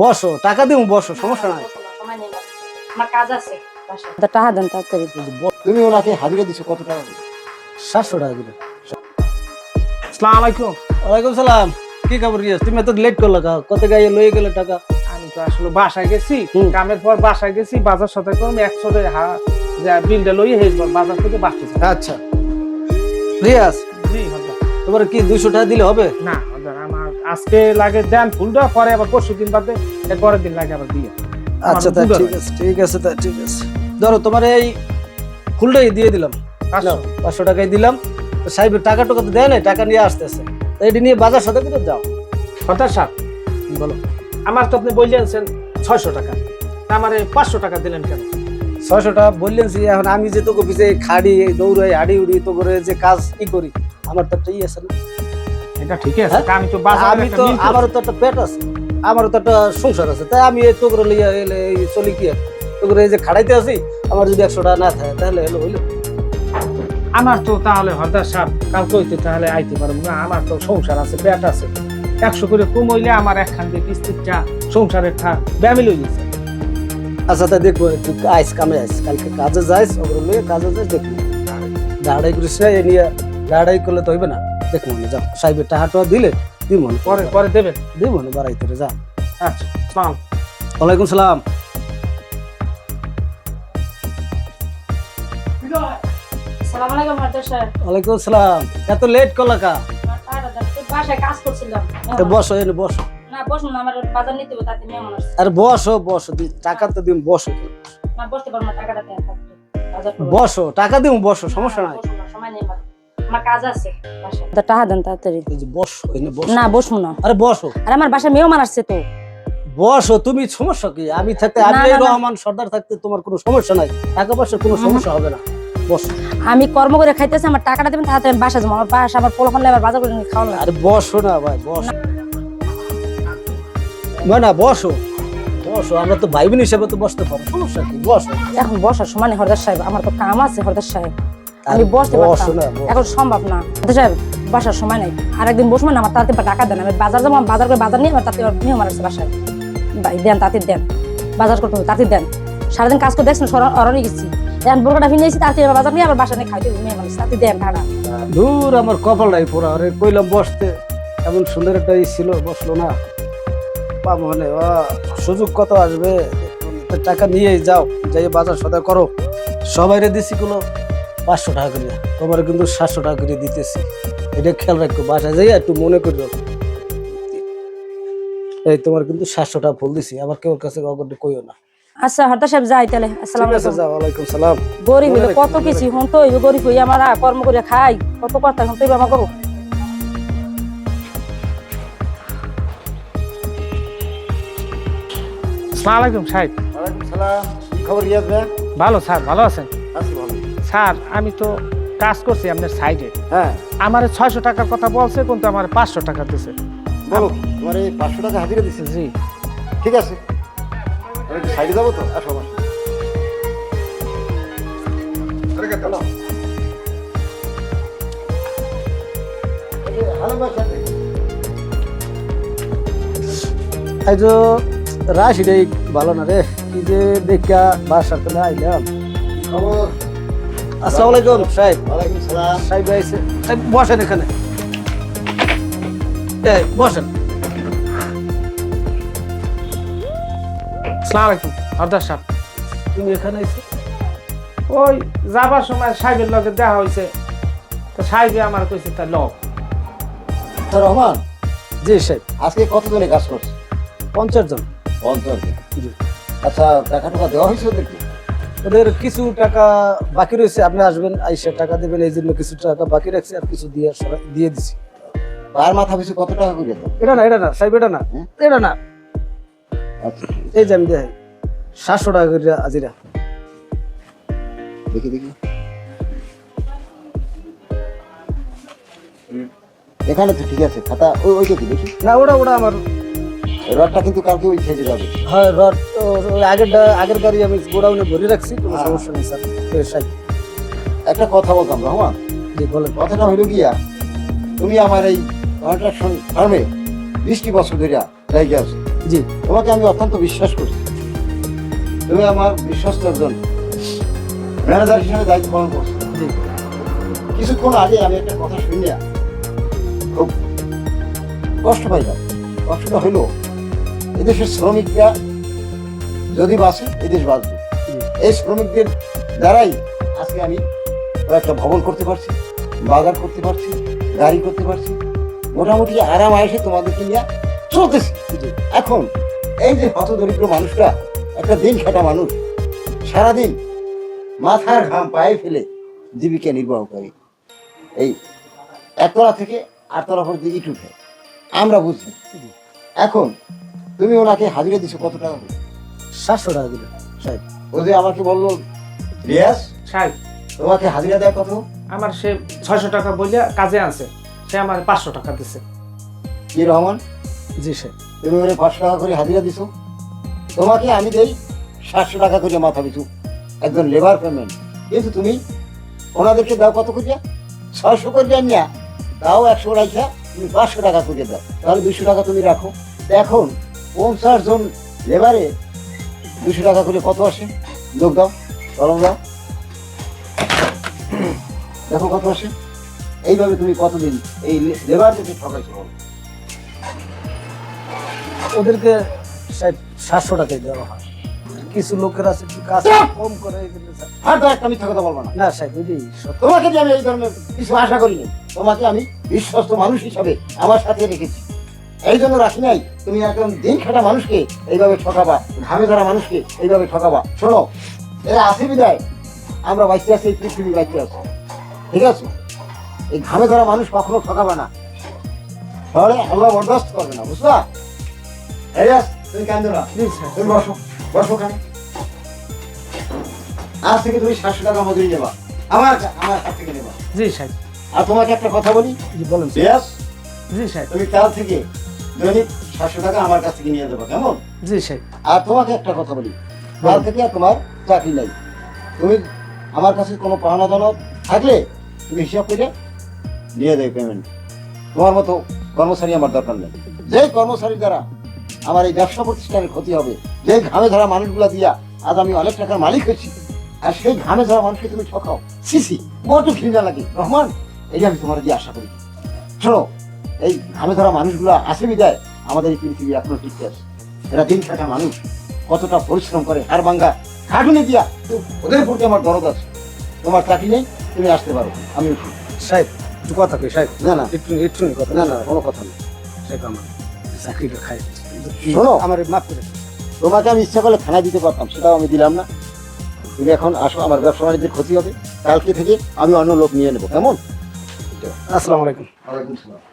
বসো টাকা দিব বসো সমস্যা নাই। আমার। আমার কাজ আছে টাকা দেন তাড়াতাড়ি। তুমি ওনাকে হাজিরা দিছো কত টাকা? সাতশো টাকা দিলে। আসসালামু আলাইকুম। ওয়ালাইকুম সালাম। কি খবর রিয়াজ? তুমি এত লেট করল কা? কত গায়ে লয়ে গেলে টাকা? আমি তো আসলে বাসায় গেছি কামের পর বাসায় গেছি বাজার সাথে করলাম একশো হা- যা বিলটা লই হেস বাজার থেকে বাঁচতেছে আচ্ছা। রিয়াজ জি তোমার কি দুইশো টাকা দিলে হবে? না। আজকে লাগে দেন ফুলটা পরে আবার পরশু দিন বাদে পরের দিন লাগে আবার দিয়ে। আচ্ছা তা ঠিক আছে ঠিক আছে তা ঠিক আছে। ধরো তোমার এই ফুলটাই দিয়ে দিলাম। পাঁচশো। টাকাই দিলাম। তো সাহেবের টাকা টাকা তো দেয় নাই টাকা নিয়ে আসতেছে। তো এটি নিয়ে বাজার সাথে করে যাও। সাপ বলো। আমার তো আপনি বললেন ছয়শো টাকা। তা আমার পাঁচশো টাকা দিলেন কেন? ছয়শো টাকা বললেন যে এখন আমি যে তোকে পিছিয়ে খাড়ি দৌড়াই হাড়ি উড়ি তো করে যে কাজ কি করি আমার তো একটা ই আছে না। এটা ঠিক আছে হ্যাঁ? আমি তো আমি তো আমারও তো একটা পেট আছে আমারও তো একটা সংসার আছে তাই আমি এই চলি কি এই যে খাড়াইতে আছি আমার যদি একশো টাকা না থাকে তাহলে হলো হইল। আমার তো তাহলে হরদার সাপ কালকে হইতে তাহলে আইতে পারব না আমার তো সংসার আছে পেট আছে। একশো করে কম হইলে আমার একখান দিয়ে কিস্তির চা সংসারের ঠা ব্যামিল হয়ে গেছে। আচ্ছা তা দেখব তুই আইস কামে আইস কালকে কাজে যাইস ওগুলো কাজে যাইস দেখব। দাঁড়াই করিস না এ নিয়ে দাঁড়াই করলে তো হইবে না। দেখব না যাও। সাহেবের টাকা টাকা দিলে দিব না পরে পরে দেবেন দিব। না বাড়াই তোরে যা আচ্ছা সালাম। ওয়ালাইকুম সালাম। ওয়ালাইকুম সালাম। এত লেট করলা কা? আমার টাকাটা দেন। তো বাসায় কাজ করছিলাম। তো বসো এনে বসো। আরে বসো বসো টাকা তো দিন বসো। টাকাটা দেন। বসো টাকা দিব বসো সমস্যা নাই। না, আমার। কাজ আছে। তা টাকা দেন তাড়াতাড়ি। বসো এনে বসো। না না। আরে বসো। আর আমার মেহমান আসছে তো। বসো তুমি সমস্যা কি? আমি থাকতে আমি না, না, না। রহমান সর্দার থাকতে তোমার কোনো সমস্যা নাই। টাকা পয়সার কোনো সমস্যা হবে না। বসো। আমি কর্ম করে খাইতেছি আমার টাকাটা দেবেন তাড়াতাড়ি আমি বাসা যাব। আমার বাসা আমার পোলা ফানলে আবার বাজার করে খাওয়া আরে বসো না ভাই বসো। না না বসো। বসো আমরা তো ভাই বোন হিসেবে তো বসতে পারো সমস্যা কি? বসো। এখন বসার সমানে হরদার সাহেব। আমার তো কাম আছে হরদার সাহেব। আমি বসতে বসো পারতাম। এখন সম্ভব না। সাহেব বাসার সময় নেই। আর একদিন বসবো না আমার তাতে টাকা দেন। আমি বাজার যাব বাজার করে বাজার নিয়ে আমার তাতে মেহমান আসছে বাসায়। ভাই দেন তাতে দেন। বাজার করতে হবে তাতে দেন। সারাদিন কাজ করে দেখছেন অরণি গেছি। এখন বোরকাটা ফিরে এসেছি তাতে বাজার নিয়ে আবার বাসা নিয়ে খাইতে মেহমান আসছে, তাতে দেন টাকা দূর আমার কপালটাই পোড়া। আরে কইলাম বসতে। এমন সুন্দর একটা ই ছিল বসল না। পাবো মানে সুযোগ কত আসবে? টাকা নিয়ে যাও যাই বাজার সদাই করো। সবাইরে দিছি কোনো পাঁচশো টাকা করে তোমার কিন্তু সাতশো টাকা করে দিতেছি। এটা খেয়াল রাখো বাসায় যাই একটু মনে করিও এই তোমার কিন্তু সাতশো টাকা ফুল দিছি আবার কেউ কাছে কইও না। আচ্ছা হরদার সাহেব যাই তাহলে। আসসালাম ঠিক ওয়ালাইকুম সালাম। গরিব হইলে কত কিছু হন তো হইবে গরিব হই আমরা কর্ম করে খাই কত কথা এখন তো আমার করো আলাইকুম সাহেব। ওয়ালাইকুম সালাম খবর রিয়াজ ভাই? ভালো স্যার ভালো আছেন? স্যার আমি তো কাজ করছি আপনার সাইডে। হ্যাঁ। আমার ছয়শো টাকার কথা বলছে কিন্তু আমার পাঁচশো টাকা দিছে। বলো তোমার এই পাঁচশো টাকা হাজিরা দিছে? জি। ঠিক আছে। সাইডে যাব তো? আসো আমার। এই যে রাশিটাই ভালো না রে। কি যে দেখা বাসার তো আইলাম। খবর? আসসালামু আলাইকুম সাহেব। ওয়ালাইকুম সালাম। সাহেব আইছে। এই, বসেন এখানে। এই বসেন। সালাম আলাইকুম হরদার সাহেব। তুমি এখানে আইছো? ওই যাবার সময় সাহেবের লগে দেখা হয়েছে তো সাহেবে আমার কইছে তার লগ। তো রহমান জি সাহেব। আজকে কতজনে কাজ করছে? পঞ্চাশ জন। পঞ্চাশ জন। আচ্ছা টাকা টাকা দেওয়া হয়েছে ওদেরকে? ওদের কিছু টাকা বাকি রয়েছে আপনি আসবেন আইসা টাকা দেবেন এই জন্য কিছু টাকা বাকি রাখছি আর কিছু দিয়ে দিয়ে দিছি। পায়ের মাথা পিছু কত টাকা করে? এটা না এটা না সাহেব এটা না এটা না। আচ্ছা। এই যে আমি দেখাই সাতশো টাকা করে আজিরা দেখি দেখি। এখানে তো ঠিক আছে খাতা ওই ওইটা কি দেখি? না ওটা ওটা আমার রডটা কিন্তু কালকে ওই সাইডে যাবে। হ্যাঁ রড আগের আগের গাড়ি আমি গোডাউনে ভরে রাখছি কোনো সমস্যা নেই স্যার। একটা কথা বলতাম রহমান। জি বলেন। কথাটা হইল গিয়া তুমি আমার এই কন্ট্রাকশন ফার্মে বৃষ্টি বছর ধরিয়া লেগে আছে। জি। তোমাকে আমি অত্যন্ত বিশ্বাস করছি তুমি আমার বিশ্বস্ত একজন ম্যানেজার হিসেবে দায়িত্ব পালন করছ। জি। কিছুক্ষণ আগে আমি একটা কথা শুনিয়া খুব কষ্ট পাইলাম। কষ্টটা হলো এদেশের শ্রমিকরা যদি বাঁচে এদেশ বাঁচবে। এই শ্রমিকদের দ্বারাই আজকে আমি একটা ভবন করতে পারছি বাজার করতে পারছি গাড়ি করতে পারছি। মোটামুটি আরাম আয়েসে তোমাদেরকে নিয়ে চলতেছি। এখন এই যে হতদরিদ্র মানুষরা একটা দিন খাটা মানুষ সারাদিন মাথার ঘাম পায়ে ফেলে জীবিকা নির্বাহ করে। এই একতলা থেকে আটতলা পর্যন্ত ইট উঠে। আমরা বুঝি। এখন তুমি ওনাকে হাজিরা দিছো কত টাকা? করে? সাতশো টাকা দিলেন সাহেব ও যে আমাকে বলল রিয়াজ সাহেব তোমাকে হাজিরা দেয় কত? আমার সে ছয়শো টাকা বইলে কাজে আনছে। সে আমার পাঁচশো টাকা দিছে। কি রহমান? জি সাহেব তুমি ওরে পাঁচশো টাকা করে হাজিরা দিছো? তোমাকে আমি দেই সাতশো টাকা করে মাথা পিছু। একজন লেবার পেমেন্ট কিন্তু তুমি ওনাদেরকে দাও কত করিয়া? ছয়শো করিয়া নিয়া দাও একশো রাইখা তুমি পাঁচশো টাকা করে দাও। তাহলে দুশো টাকা তুমি রাখো। এখন পঞ্চাশ জন লেবারে দুশো টাকা করে কত আসে? যোগ দাও কলম দাও। দেখো কত আসে? এইভাবে তুমি কতদিন এই লেবারদেরকে ঠকাইছো ওদেরকে সাহেব সাতশো টাকাই দেওয়া হয়। কিছু লোকের আছে কাজ কম করে স্যার। আর তো একটা মিথ্যা কথা বলব না। না এটাই সত্য তোমাকে যে আমি এই ধরনের কিছু আশা করিনি তোমাকে আমি বিশ্বস্ত মানুষ হিসাবে আমার সাথে রেখেছি। এই জন্য রাখি নাই। তুমি একদম দিন খাটা মানুষকে এইভাবে ঠকাবা ঘামে ধরা মানুষকে এইভাবে ঠকাবা। শোনো এরা আছে বিদায়। আমরা বাইতে আছি এই পৃথিবী বাইতে আছি। ঠিক আছে? এই ঘামে ধরা মানুষ কখনো ঠকাবা না। তাহলে আল্লাহ বরদাস্ত করবে না বুঝলা? এই আস, তুমি কান্দো না। স্যার। তুমি বসো বসো কেন আজ থেকে তুমি সাতশো টাকা মজুরি নেবা। আমার আমার কাছ থেকে নেবা। জি সাহেব আর তোমাকে একটা কথা বলি? বলেন স্যার। জি সাহেব তুমি কাল থেকে দৈনিক সাতশো টাকা আমার কাছ থেকে নিয়ে কেমন? জি আর তোমাকে একটা কথা বলি কাল থেকে আর তোমার চাকরি নাই। তুমি আমার কাছে কোনো পাওনা দানা থাকলে তুমি হিসাব করে নিয়ে দেবে পেমেন্ট তোমার মতো কর্মচারী আমার দরকার নেই। যে কর্মচারীর দ্বারা আমার এই ব্যবসা প্রতিষ্ঠানের ক্ষতি হবে যে ঘামে ধরা মানুষগুলা দিয়া আজ আমি অনেক টাকার মালিক হয়েছি আর সেই ঘামে ধরা মানুষকে তুমি ঠকাও। সিসি বড় ঘৃণা লাগে। রহমান এই আমি তোমার দিয়ে আশা করি। শোনো এই ঘামে ধরা মানুষগুলা আসে বিদায় আমাদের এই পৃথিবী এখনও টিকতে আছে। এরা দিন থাকা মানুষ কতটা পরিশ্রম করে হার ভাঙ্গা খাটুনি দিয়া ওদের প্রতি আমার দরদ আছে। তোমার চাকরি নেই তুমি আসতে পারো আমি সাহেব একটু কথা কই সাহেব। না না। একটু একটু কথা না না কোনো কথা নেই। সাহেব আমার চাকরিটা খাই। শোনো। আমার মাফ করে তোমাকে আমি ইচ্ছা করলে থানায় দিতে পারতাম সেটাও আমি দিলাম না। তুমি এখন আসো আমার ব্যবসা বাণিজ্যের ক্ষতি হবে। কালকে থেকে আমি অন্য লোক নিয়ে নেব কেমন? আসসালামু আলাইকুম। ওয়ালাইকুম সালাম